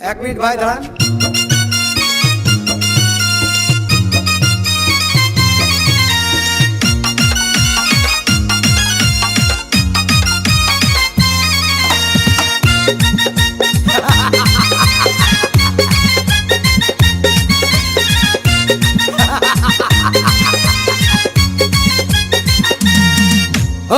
এক মিনিট ভাই দাঁড়ান।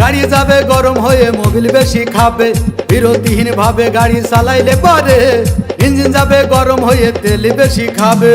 গাড়ি যাবে, গরম হয়ে মোবিল বেশি খাবে। বিরতিহীন ভাবে গাড়ি চালাইলে পরে। ইঞ্জিন যাবে, গরম হয়ে তেল বেশি খাবে।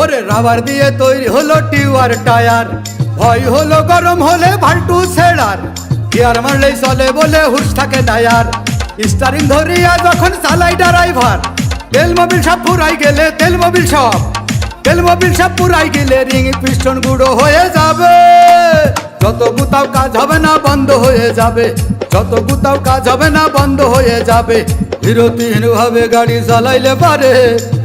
ওরে রাবার দিয়ে তৈরি হলো টিউয়ার টায়ার। ভয় হলো, গরম হলে ভাল্টু ছেড়ার। গিয়ার মারলেই চলে বলে হুশ থাকে টায়ার স্টারিং ধরিয়া যখন চালাই ড্রাইভার, তেল মোবিল সব ফুরাই গেলে তেল মোবিল সব। তেল মোবিল সব পুরাই গেলে রিং পিস্টন গুঁড়ো হয়ে যাবে। যত গুতাও কাজ হবে না বন্ধ হয়ে যাবে। যত গুতাও কাজ হবে না বন্ধ হয়ে যাবে। বিরতিহীন ভাবে গাড়ি চালাইলে পারে।